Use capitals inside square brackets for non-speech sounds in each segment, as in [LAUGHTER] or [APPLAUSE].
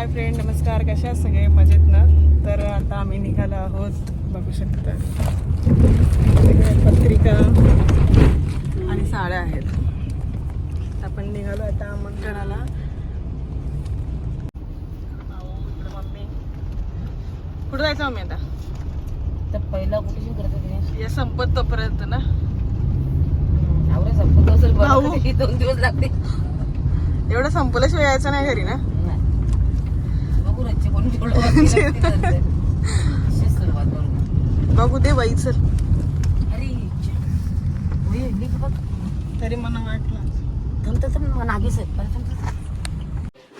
Hi friend नमस्कार. कशा सगळे? मजेत ना? तर आता आम्ही निघालो आहोत बघू शकता. पत्रिका आणि साड्या आहेत. आपण निघालो आता मम्मी कुठं जायचं मम्मी आता? तर पहिला कुठे होते या संपत तोपर्यंत ना? आवडे संपत असेल [LAUGHS] दोन दिवस लागते एवढं संपल्याशिवाय यायचं नाही घरी ना? कोण [LAUGHS] बघू दे बाई चल. अरे बघ. तरी मला वाटलं. थांब थांब, थांब नागेश आहे. बरं, थांब, थांब.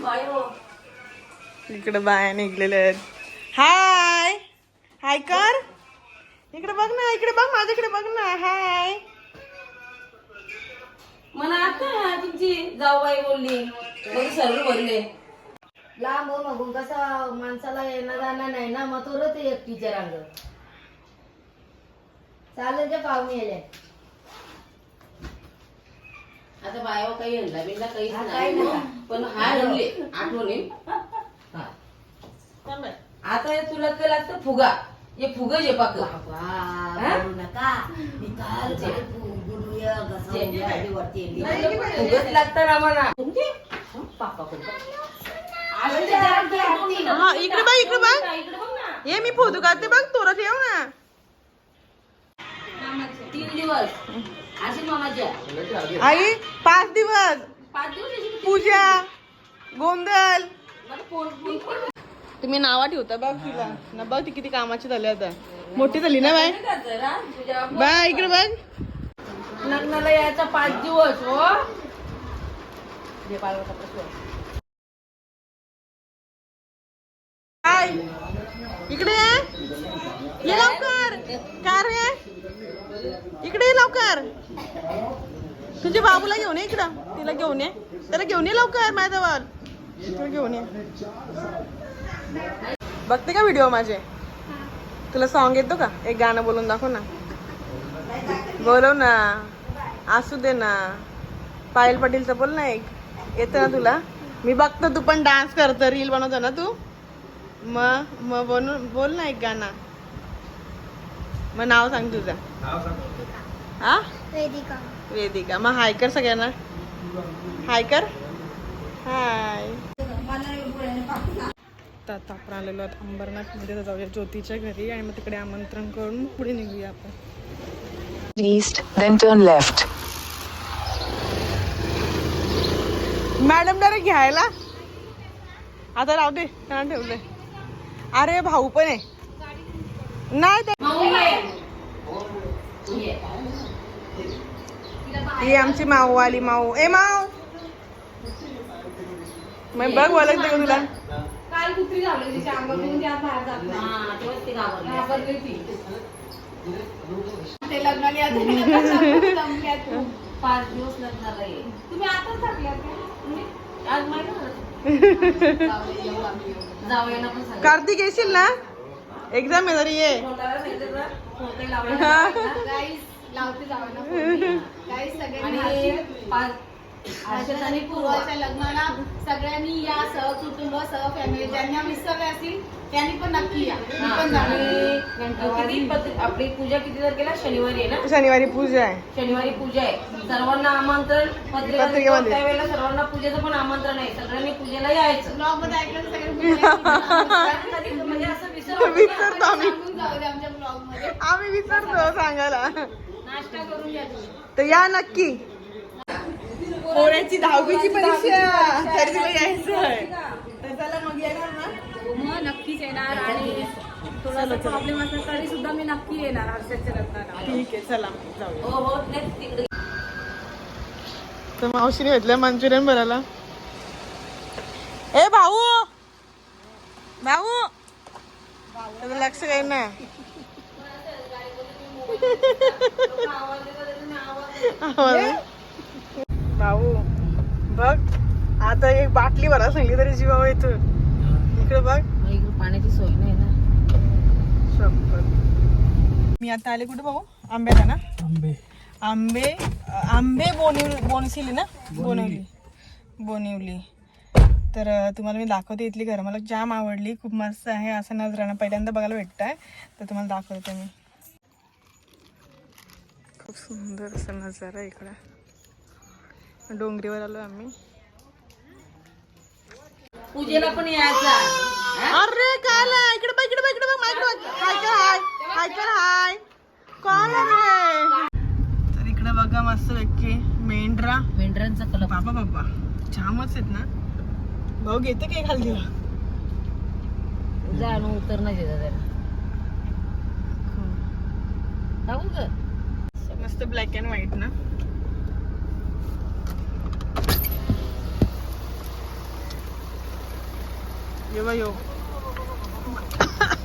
बाय हो. इकडे बाया निघलेल्या आहेत. हाय! हाय कर. इकडे बघ ना इकडे बघ माझ्याकडे बघ ना. हाय! मला आता तुमची जाऊबाई बोलली. सर्व बोलले लांब हो मागून कसा माणसाला येणं जाणं नाही ना मग तो ते एकटीच्या रांग चालेल ते पाहुणे येले आता बायो काही हल्ला बिल्ला काहीच हा, काही नाही. नाही. पण हा हल्ले आठवणी. हा. आता हे तुला ते लागतं? फुगा. हे फुग जे पाक. बाबा बोलू नका. मी काल ते गुडगुडूया, घसरगुंड्या आधी वरती येली. फुगच लागतात आम्हाला. पापा हा इकडे बघ इकडे बघ. ये मी फोटो काढते बघ तोरा ठेव ना. तीन दिवस. आई पाच दिवस. पूजा गोंधळ. तुम्ही नावा ठेवता बघ तिला. ना बघ ती किती कामाची झाली आता. मोठी झाली ना बाय? बाय इकडे बघ. लग्नाला यायचा पाच दिवस हो. काय इकडे ये. लवकर. कार रे. इकडे ये लवकर. तुझ्या बाबूला घेऊन ये इकडं. तिला घेऊन ये. त्याला घेऊन ये लवकर माझ्याजवळ. इकडे घेऊन ये. बघते का व्हिडिओ माझे? तुला सॉन्ग येतो का? एक गाणं बोलून दाखव ना. बोलव ना. असू दे ना. पायल पाटीलचं बोल ना एक. येतं ना तुला? मी बघतो तू पण डान्स करतो. रील बनवतो ना तू? मग मग बनवून बोल ना एक गाणं. मग नाव सांग तुझं. हा? वेदिका. वेदिका. मग हाय कर सगळ्यांना. हाय कर. हाय. आता आता आपण आलेलो आहोत अंबरनाथमध्ये. तर जाऊया ज्योतीच्या घरी आणि मग तिकडे आमंत्रण करून मग पुढे निघूया आपण. East, then turn left. Madam direct घ्यायला. आता राहू दे ठेवलंय. अरे भाऊ पण आहे नाही. ही आमची माऊ आली माऊ ए माऊ मग बघ बोलत का तुला काल कुत्री झाली तिच्या अंगातून त्या बाहेर जात नाही हा, तेव्हाच ती लग्नाला येत नाही. जमल्या तू. पाच दिवस लग्नाला ये. तुम्ही आताच टाकल्या कार्तिक येशील ना? एक्झाम आहे तरी ये. लावते [LAUGHS] सगळ्यांनी आणि पूर्वाच्या लग्नाला सगळ्यांनी या सह कुटुंब सह फॅमिली ज्यांना विसरले असतील त्यांनी पण नक्की या. मी हा, पण जाणार. आणि किती पत- आपली पूजा किती तारखेला? शनिवारी आहे ना? शनिवारी पूजा आहे. शनिवारी पूजा आहे. सर्वांना आमंत्रण पत्रिका पत्रिकेमध्ये. त्यावेळेला सर्वांना पूजेचं पण आमंत्रण आहे. सगळ्यांनी पूजेला यायचं. ब्लॉगमध्ये ऐकलं तर [LAUGHS] कधी म्हणजे असं विसर विसरतो आम्ही. जाऊ दे आमच्या ब्लॉगमध्ये आम्ही विसरतो सांगायला. नाश्ता करून या तुम्ही. तर या नक्की. पोऱ्याची दहावीची परीक्षा तरी तुला यायचं आहे तर चला मग येणार ना? मग नक्कीच येणार आणि थोडासा प्रॉब्लेम असला तरी सुद्धा मी नक्की येणार हर्षदच्या लग्नाला. ठीक आहे चला. हो हो तर मावशीने घेतलं मंचुरियन भरायला. ए भाऊ! भाऊ! त्याचं लक्ष काही नाही. [LAUGHS] आवाज. भाऊ. बघ आता एक बाटली भरा सांगली तरी जीवावर येतो इकडे बघ. इकडे पाण्याची सोय नाही ना. मी आता आले कुठे भाऊ? आंब्याला ना? आंबे. आंबे आंबे बोनिवली बोनसिली ना? बोनिवली. बोनिवली. तर तुम्हाला मी दाखवते इथली घरं. मला जाम आवडली. खूप मस्त आहे. असं नजरानं पहिल्यांदा बघायला भेटत आहे तर तुम्हाला दाखवते मी. खूप सुंदर असा नजारा इकडं. डोंगरीवर आलो आम्ही. पूजेला पण यायचा. अरे काय? इकडे बघ इकडे बघ इकडे बघ. हाय कर हाय. हाय कर हाय. कोण आहे रे. तर इकडे बघा मस्त व्यक्ती मेंढरा. मेंढरांचा कलर बाबा बाबा. छामच आहेत ना. भाऊ घेते काय खाली जाणून उतर नाही देत मस्त ब्लॅक अँड व्हाईट ना. येवा यो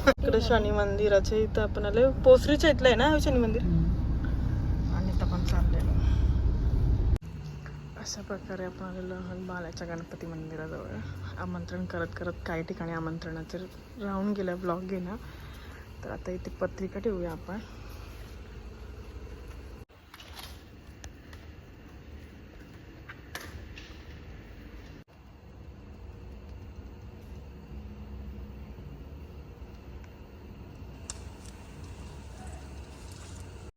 इकडे शनी मंदिराचे इथं आपण आले पोसरीच्या इथलं आहे ना हे शनी मंदिर? आणि इथं पण चाललेलो अशा प्रकारे आपण आलेलो आहोत बालाच्या गणपती मंदिराजवळ. आमंत्रण करत करत काही ठिकाणी आमंत्रणाचे राहून गेलं ब्लॉग घेणं. तर आता इथे पत्रिका ठेवूया आपण.